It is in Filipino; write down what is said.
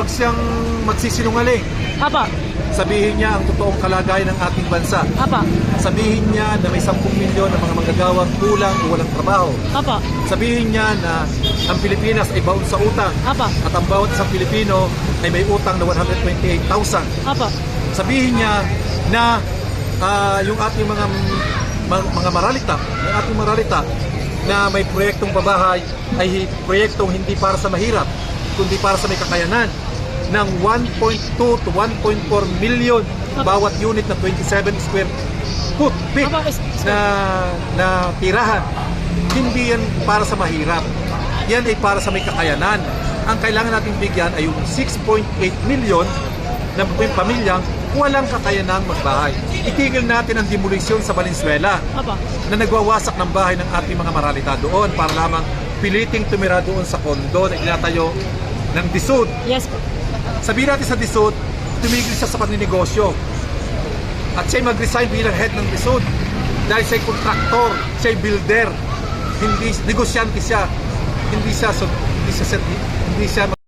huwag siyang magsisinungaling. Apa. Sabihin niya ang totoong kalagayan ng ating bansa. Apa. Sabihin niya na may 10 milyon ng mga manggagawang kulang o walang trabaho. Apa. Sabihin niya na ang Pilipinas ay baon sa utang Apa. at ang bawat isang Pilipino ay may utang na 128,000. Apa. Sabihin niya na ah, yung ating mga mga, maralita, yung ating maralita na may proyektong babahay ay proyektong hindi para sa mahirap, kundi para sa may kakayanan ng 1.2 to 1.4 million bawat unit na 27 square foot is- na, na tirahan. Hindi yan para sa mahirap. Yan ay para sa may kakayanan. Ang kailangan nating bigyan ay yung 6.8 million na pamilyang walang kakayanang magbahay. Itigil natin ang demolisyon sa Valenzuela Apa. na nagwawasak ng bahay ng ating mga maralita doon para lamang piliting tumira doon sa kondo na itinatayo ng disod. Yes po. Sabihin natin sa disod, tumigil siya sa pagninegosyo. At siya'y mag-resign bilang head ng disod. Dahil siya'y kontraktor, siya'y builder. Hindi, negosyante siya. Hindi siya, so, hindi siya, hindi siya